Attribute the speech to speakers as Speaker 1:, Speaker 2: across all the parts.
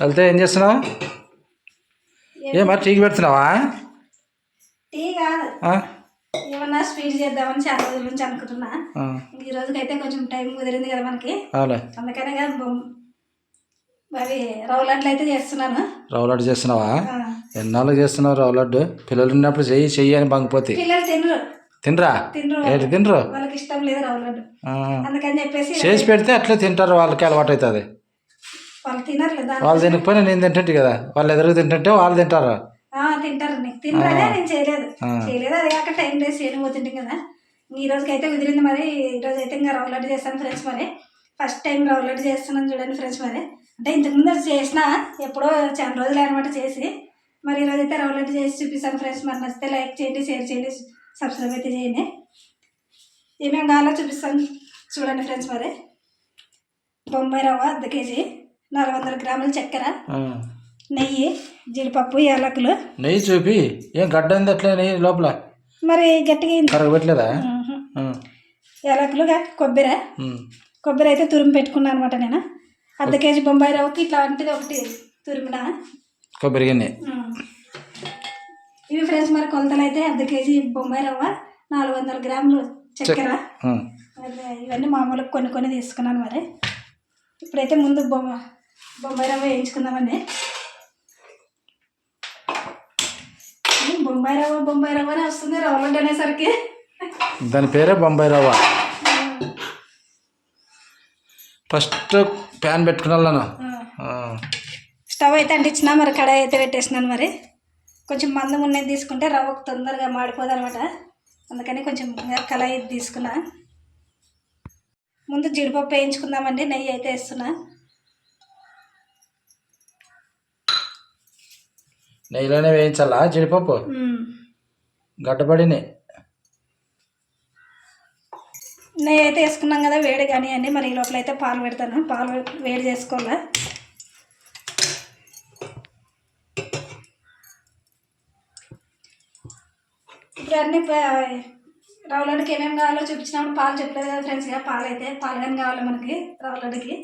Speaker 1: వెళ్తే ఏం చేస్తున్నావు? ఏ మరి టీకి పెడుతున్నావా?
Speaker 2: టీ కాదు.
Speaker 1: ఆ?
Speaker 2: ఏమన్నా స్వీట్ చేద్దామని చాలా రోజుల నుంచి అనుకుంటున్నా.
Speaker 1: ఆ,
Speaker 2: ఇంక ఈ రోజుకైతే కొంచెం టైం కుదిరింది కదా మనకి. అందుకనే కదా మరి అయితే చేస్తున్నాను.
Speaker 1: లడ్డు చేస్తున్నావా. ఎన్నాళ్ళు చేస్తున్నావు రవ్వ లడ్డు పిల్లలు ఉన్నప్పుడు చెయ్యి చెయ్యి అని బంగిపోతే
Speaker 2: పిల్లలు తినరు.
Speaker 1: తినరా?
Speaker 2: తినరు.
Speaker 1: ఏంటి తినరు?
Speaker 2: వాళ్ళకి ఇష్టం లేదు. అందుకని చెప్పేసి
Speaker 1: చేసి పెడితే అట్లే తింటారు వాళ్ళకి అలవాటు అవుతుంది
Speaker 2: వాళ్ళు తినరు లేదా
Speaker 1: వాళ్ళు తినకపోయినా నేను తింటుంటే కదా. వాళ్ళు ఎదురు తింటుంటే వాళ్ళు తింటారు.
Speaker 2: తింటారు. నీకు తినరనే నేను చేయలేదు. చేయలేదు అది కాక టైం లేదు చేయని పోతుంటాం కదా. ఈ రోజుకి అయితే కుదిరింది మరి. ఈ రోజు అయితే ఇంకా రవ్వ లడ్డు చేస్తాను ఫ్రెండ్స్ మరి. ఫస్ట్ టైం రవ్వ లడ్డు చేస్తున్నాను చూడండి ఫ్రెండ్స్ మరి. అంటే ఇంతకుముందు చేసిన ఎప్పుడో చాలా రోజులు అనమాట చేసి. మరి ఈరోజు అయితే రవ్వ లడ్డు చేసి చూపిస్తాను ఫ్రెండ్స్ మరి. నచ్చితే లైక్ చేయండి షేర్ చేయండి సబ్స్క్రైబ్ అయితే చేయండి. ఏమేమి కావాలో చూపిస్తాను. చూడండి ఫ్రెండ్స్ మరి. బొంబాయి రవ్వ అర్ధ కేజీ. నాలుగు వందల గ్రాముల చక్కెర. నెయ్యి జీడిపప్పు యాలకులు.
Speaker 1: నెయ్యి చూపి ఏం గడ్డ ఉంది అట్లే నెయ్యి లోపల?
Speaker 2: మరి గట్టిగా
Speaker 1: కరగబెట్టలేదా.
Speaker 2: యాలకులుగా కొబ్బరి. కొబ్బరి అయితే తురిమి పెట్టుకున్నాను అనమాట నేను. అర్ధ కేజీ బొంబాయి రవ్వకి ఇట్లాంటిది ఒకటి తురిమిన.
Speaker 1: కొబ్బరి గిన్నె.
Speaker 2: ఇవి ఫ్రెండ్స్ మరి కొలతలు అయితే అర్ధ కేజీ బొంబాయి రవ్వ నాలుగు వందల గ్రాములు చక్కెర. ఇవన్నీ మామూలుగా కొన్ని కొన్ని తీసుకున్నాను మరి. ఇప్పుడైతే ముందు బొమ్మ బొంబాయి రవ్వ వేయించుకుందామండి. బొంబాయి రవ్వ బొంబాయి రవ్వనే వస్తుంది రవ్వ లడ్డు అనేసరికి.
Speaker 1: దాని పేరే బొంబాయి రవ్వ ఫస్ట్ ప్యాన్ పెట్టుకున్నాను.
Speaker 2: స్టవ్ అయితే అంటించిన మరి కడాయి అయితే పెట్టేసినాను మరి. కొంచెం మందం ఉన్నది తీసుకుంటే రవ్వ తొందరగా మాడిపోదు అనమాట అందుకని కొంచెం కళాయి తీసుకున్నా. ముందు జీడిపప్పు వేయించుకుందామండి నెయ్యి అయితే వేస్తున్నా.
Speaker 1: నెయ్యిలోనే వేయించాలా? జీడిపప్పు. గడ్డపడినాయి
Speaker 2: నెయ్యి అయితే వేసుకున్నాం కదా వేడి కానీ అండి మరి ఈ లోపల అయితే పాలు పెడతాను. పాలు వేడి చేసుకోవాలా? ఇప్పుడు అన్ని రవ్వలడ్డుకి ఏమేమి కావాలో చూపించినప్పుడు పాలు చెప్పలేదు కదా ఫ్రెండ్స్ ఇక పాలు అయితే పాలు కానీ కావాలి మనకి రవ్వలడ్డుకి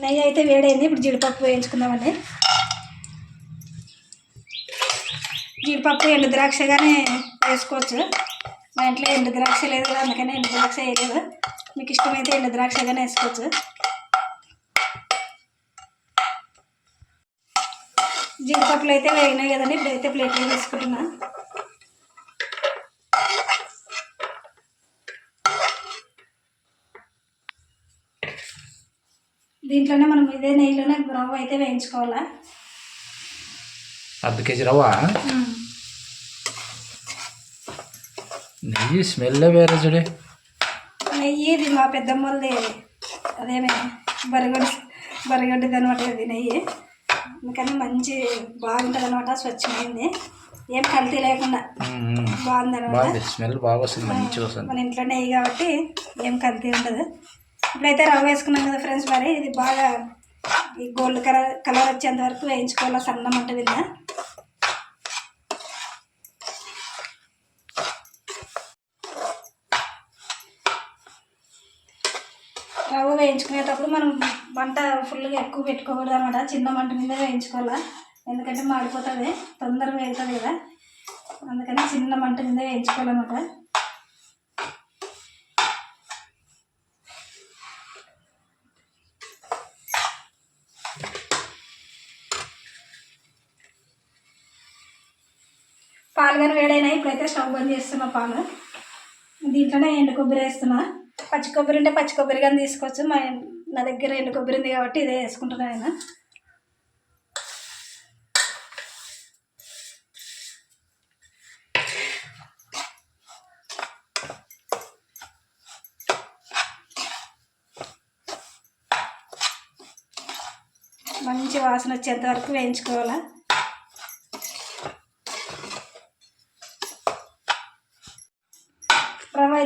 Speaker 2: నెయ్యి అయితే వేడైంది. ఇప్పుడు జీడిపప్పు వేయించుకుందామండి. జీడిపప్పు ఎండు ద్రాక్షగానే వేసుకోవచ్చు. మా ఇంట్లో ఎండు ద్రాక్ష లేదు కదా అందుకని ఎండు ద్రాక్ష వేయలేదు. మీకు ఇష్టమైతే ఎండు ద్రాక్షగానే వేసుకోవచ్చు. జీడిపప్పులు అయితే వేగినాయి కదండి. ఇప్పుడైతే ప్లేట్లో వేసుకుంటున్నాను దీంట్లోనే మనం ఇదే నెయ్యిలోనే రవ్వ అయితే వేయించుకోవాలా?
Speaker 1: అర్ధ కేజీ రవ్వ? నెయ్యి స్మెల్ వేరే చూడే
Speaker 2: నెయ్యి ఇది మా పెద్దమ్మలది. అదేమే బరిగొడ్డి బరిగొడ్డిది అనమాట ఇది నెయ్యి. అందుకని మంచి బాగుంటుంది అనమాట స్వచ్ఛమైంది. ఏం కల్తీ లేకుండా బాగుంది అనమాట
Speaker 1: స్మెల్ బాగా వస్తుంది.
Speaker 2: మన ఇంట్లో నెయ్యి కాబట్టి ఏం కల్తీ ఉండదు. ఇప్పుడైతే రవ్వ వేసుకున్నాం కదా ఫ్రెండ్స్ మరి. ఇది బాగా ఈ గోల్డ్ కలర్ కలర్ వచ్చేంత వరకు వేయించుకోవాలి సన్న మంట మీద. రవ్వ వేయించుకునేటప్పుడు మనం మంట ఫుల్గా ఎక్కువ పెట్టుకోకూడదు అనమాట చిన్న మంట మీద వేయించుకోవాలా. ఎందుకంటే మాడిపోతుంది తొందరగా వెళ్తుంది కదా. అందుకని చిన్న మంట మీద వేయించుకోవాలన్నమాట. పాలు కానీ వేడైనాయి ఇప్పుడైతే స్టవ్ బంద్ చేస్తున్నా పాలు. దీంట్లోనే ఎండు కొబ్బరి వేస్తున్నా. పచ్చి కొబ్బరి ఉంటే పచ్చి కొబ్బరి కానీ తీసుకోవచ్చు. మా నా దగ్గర ఎండు కొబ్బరి ఉంది కాబట్టి ఇదే వేసుకుంటున్నా నేను. మంచి వాసన వచ్చేంత వరకు వేయించుకోవాలా.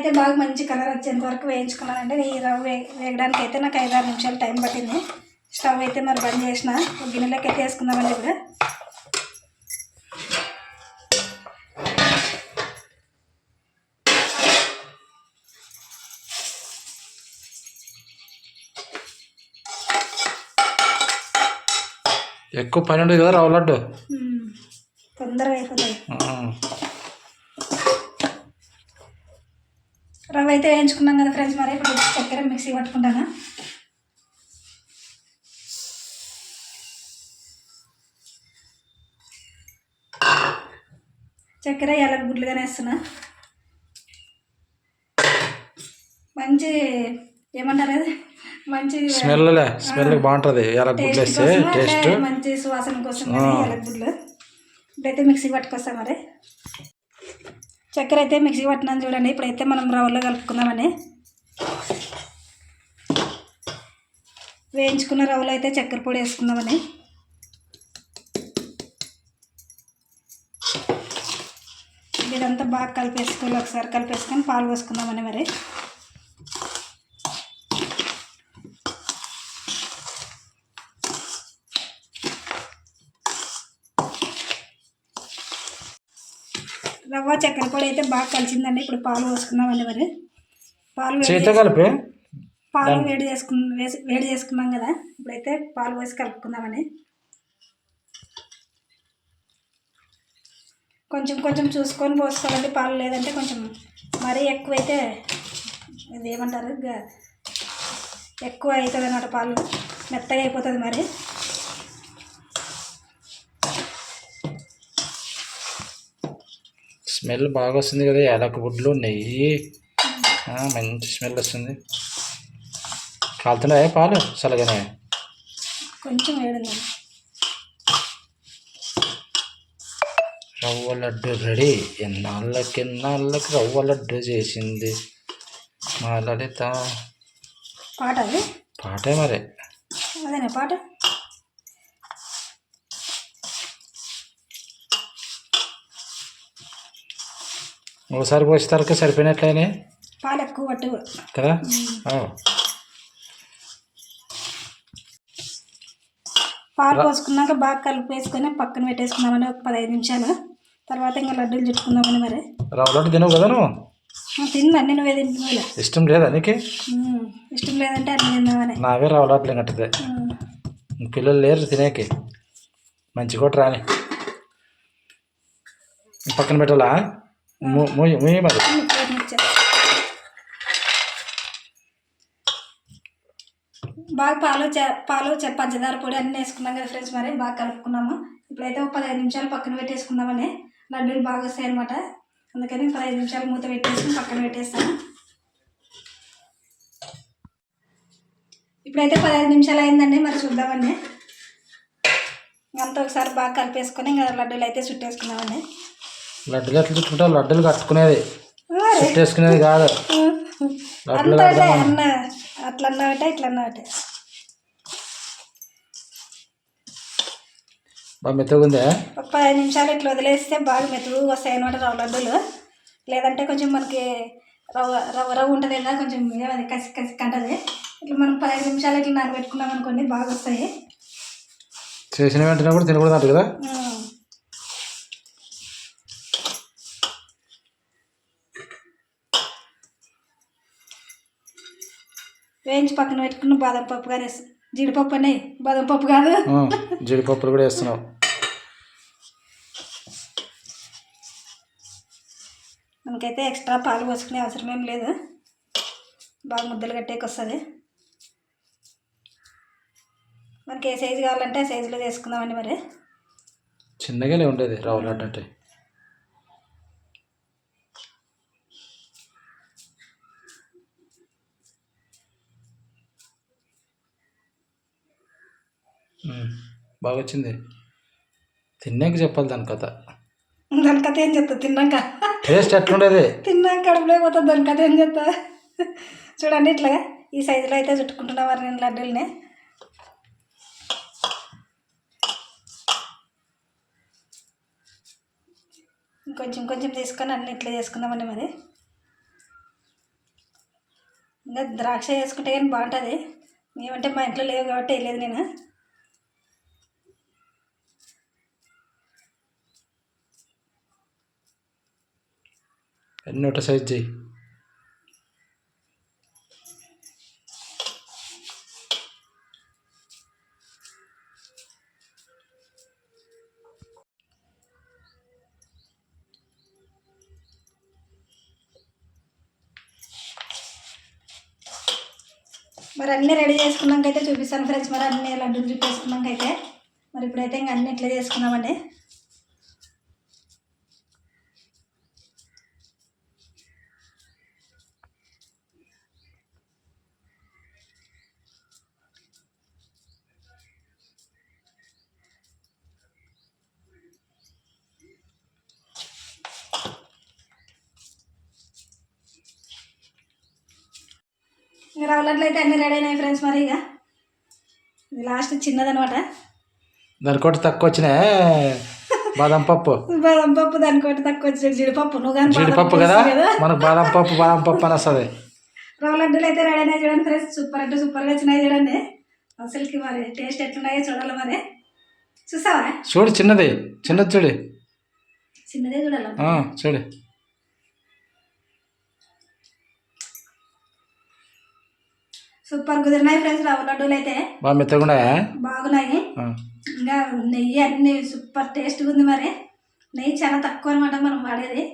Speaker 2: అయితే బాగా మంచి కలర్ వచ్చేంత వరకు వేయించుకున్నానండి. ఈ రవ్వ వేయడానికి అయితే నాకు ఐదు ఆరు నిమిషాలు టైం పట్టింది. స్టవ్ అయితే మరి బంద్ చేసిన. గిన్నెలోకి అయితే వేసుకుందామండి ఇప్పుడు.
Speaker 1: ఎక్కువ పని ఉండదు కదా రవ్వ లడ్డు?
Speaker 2: తొందరగా అయిపోతాయి. రవ్వ అయితే వేయించుకున్నాం కదా ఫ్రెండ్స్ మరి ఇప్పుడు చక్కెర మిక్సీ పట్టుకుంటాను? చక్కెర ఎలా గుడ్లుగానే వేస్తున్నా. మంచి ఏమంటారు మంచి
Speaker 1: స్మెల్ బాగుంటుంది గుడ్లు వేస్తే టేస్ట్
Speaker 2: మంచి సువాసన కోసం. గుడ్లు. ఇప్పుడైతే మిక్సీ పట్టుకొస్తాం మరి. చక్కెర అయితే మిక్సీ పట్టినాను చూడండి. ఇప్పుడైతే మనం రవ్వలో కలుపుకుందామని. వేయించుకున్న రవ్వలో అయితే చక్కెర పొడి వేసుకుందామని. ఇదంతా బాగా కలిపేసుకోవాలి. ఒకసారి కలిపేసుకొని పాలు పోసుకుందామని మరి. రవ్వ చక్కెర పొడి అయితే బాగా కలిసిందండి. ఇప్పుడు పాలు పోసుకుందామండి మరి. పాలు
Speaker 1: కలిపి?
Speaker 2: పాలు వేడి చేసుకున్న. వేసి వేడి చేసుకున్నాం కదా. ఇప్పుడైతే పాలు పోసి కలుపుకుందామని కొంచెం కొంచెం చూసుకొని పోసుకోవాలండి. పాలు లేదంటే కొంచెం మరీ ఎక్కువైతే ఇది ఏమంటారు ఎక్కువ అవుతుంది అన్నమాట పాలు. మెత్తగా అయిపోతుంది మరి.
Speaker 1: స్మెల్ బాగా వస్తుంది కదా ఏలక గుడ్లు నెయ్యి. మంచి స్మెల్ వస్తుంది. కాలుతున్నాయా పాలు? చల్లగానే
Speaker 2: కొంచెం
Speaker 1: రవ్వ లడ్డు రెడీ. ఎన్నాళ్ళకి ఎన్నాళ్ళకి రవ్వ లడ్డు చేసింది? మా లలిత
Speaker 2: పాట
Speaker 1: పాటే మరి.
Speaker 2: అదేనా పాట?
Speaker 1: ఒకసారి పోసేసరికి సరిపోయినట్లయినా?
Speaker 2: పాలు ఎక్కువ పట్టు
Speaker 1: కదా.
Speaker 2: పాలు పోసుకున్నాక బాగా కలిపి వేసుకొని పక్కన పెట్టేసుకుందామని ఒక పదహైదు నిమిషాలు. తర్వాత ఇంకా లడ్డూలు చుట్టుకుందామని మరి.
Speaker 1: రవ్వ లడ్డు తినవు కదా నువ్వు?
Speaker 2: తిందండి నువ్వే తింటున్నావులే.
Speaker 1: ఇష్టం లేదా నీకు?
Speaker 2: ఇష్టం లేదంటే అన్ని తిందామని.
Speaker 1: నావే రవ్వ ఇంకట్టదే
Speaker 2: ఉమ్,
Speaker 1: పిల్లలు లేరు తినేకి. మంచి కూడా రాని. పక్కన పెట్టాలా?
Speaker 2: బాగా పాలు చ- పాలు చ- పంచదార పొడి అన్నీ వేసుకున్నాం కదా ఫ్రెండ్స్ మరి బాగా కలుపుకున్నాము. ఇప్పుడైతే ఒక పదహైదు నిమిషాలు పక్కన పెట్టేసుకుందామని. లడ్డూలు బాగా వస్తాయి అనమాట అందుకని పదహైదు నిమిషాలు మూత పెట్టేసుకుని పక్కన పెట్టేస్తాను. ఇప్పుడైతే పదహైదు నిమిషాలు అయిందండి మరి చూద్దామండి. అంతా ఒకసారి బాగా కలిపేసుకొని ఇంకా లడ్డూలు అయితే చుట్టేసుకుందామండి.
Speaker 1: లడ్డులు ఎట్లా చుట్టుకుంటావు లడ్డులు కట్టుకునేది. చుట్టేసుకునేది కాదు. లడ్డులు
Speaker 2: అన్న. అట్లా అన్నావటే ఇట్లా అన్నావటే
Speaker 1: బాగా మెత్తగా ఉందే
Speaker 2: ఒక పదిహేను నిమిషాలు ఇట్లా వదిలేస్తే బాగా మెతుకు వస్తాయి అనమాట రవ్వ లడ్డూలు. లేదంటే కొంచెం మనకి రవ్వ రవ్వ రవ్వ ఉంటుంది కదా కొంచెం ఏమది కసి కసి కంటది ఇట్లా మనం పదిహేను నిమిషాలు ఇట్లా నానబెట్టుకున్నాం అనుకోండి బాగా వస్తాయి.
Speaker 1: చేసిన వెంటనే కూడా తినకూడదు కదా?
Speaker 2: వేయించి పక్కన పెట్టుకున్న బాదం పప్పు కానీ జీడిపప్పు అని బాదం పప్పు కాదు.
Speaker 1: జీడిపప్పులు కూడా వేస్తున్నావు.
Speaker 2: మనకైతే ఎక్స్ట్రా పాలు పోసుకునే అవసరం ఏం లేదు. బాగా ముద్దలు కట్టేకి వస్తుంది. మనకి ఏ సైజు కావాలంటే ఆ సైజులో చేసుకుందామండి మరి.
Speaker 1: చిన్నగానే ఉండేది రవ్వ బాగా వచ్చింది తిన్నాక చెప్పాలి దాని కథ.
Speaker 2: దాని కథ ఏం చెప్తా తిన్నాక?
Speaker 1: టేస్ట్ ఎట్లుండేది?
Speaker 2: తిన్నాక కడుపులో పోతుంది దాని కథ ఏం చెప్తా? చూడండి ఇట్లా ఈ సైజులో అయితే చుట్టుకుంటున్నా మరి నేను లడ్డూల్ని. ఇంకొంచెం కొంచెం తీసుకొని అన్ని ఇట్లా చేసుకుందామండి మరి. ఇంకా ద్రాక్ష వేసుకుంటే కానీ బాగుంటుంది. ఏమంటే మా ఇంట్లో లేవు కాబట్టి వేయలేదు నేను.
Speaker 1: అన్నీ సైజ్ చేయి
Speaker 2: మరి అన్నీ రెడీ చేసుకున్నాకైతే చూపిస్తాను ఫ్రెండ్స్. మరి అన్నీ లడ్డూలు చూపేసుకున్నాకైతే. మరి ఇప్పుడైతే ఇంకా అన్నీ ఇట్లా చేసుకున్నామండి ఇంకా రవ్వ లడ్లు అయితే అన్ని రెడీ అయినాయి ఫ్రెండ్స్ మరి ఇక. ఇది లాస్ట్ చిన్నదనమాట
Speaker 1: దాని కొట్టి తక్కువ వచ్చినాయి? బాదం పప్పు.
Speaker 2: బాదం పప్పు దానికోటి తక్కువ వచ్చిన జీడిపప్పు నువ్వు కానీ
Speaker 1: జీడిపప్పు కదా? మనకు బాదం పప్పు బాదం పప్పు అని వస్తుంది.
Speaker 2: రవ్వ లడ్డూలు అయితే రెడీ అయినాయి చూడండి ఫ్రెండ్స్ సూపర్ అంటే సూపర్గా వచ్చినాయి చూడండి. అసలుకి మరి టేస్ట్ ఎట్లున్నాయో చూడాలి మరి. చూసావా?
Speaker 1: చూడు చిన్నది. చిన్నది చూడు.
Speaker 2: చిన్నదే చూడాలి.
Speaker 1: చూడు.
Speaker 2: సూపర్ కుదిరినాయి ఫ్రెండ్స్ రవ్వ లడ్డూలు అయితే
Speaker 1: బాగా మెత్తగా
Speaker 2: బాగున్నాయి. ఇంకా నెయ్యి అన్ని సూపర్ టేస్ట్గా ఉంది మరి. నెయ్యి చాలా తక్కువ అనమాట మనం వాడేది.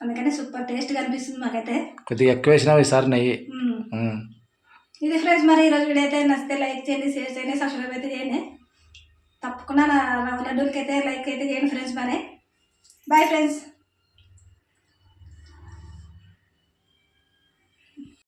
Speaker 2: అందుకని సూపర్ టేస్ట్గా అనిపిస్తుంది మాకైతే.
Speaker 1: కొద్దిగా ఎక్కువ వేసినావు ఈసారి నెయ్యి.
Speaker 2: ఇది ఫ్రెండ్స్ మరి ఈరోజు వీడియో అయితే నచ్చితే లైక్ చేయండి షేర్ చేయండి సబ్స్క్రైబ్ అయితే చేయండి. తప్పకుండా రవ్వ లడ్డూలకి అయితే లైక్ అయితే చేయండి ఫ్రెండ్స్ మరి. Bye friends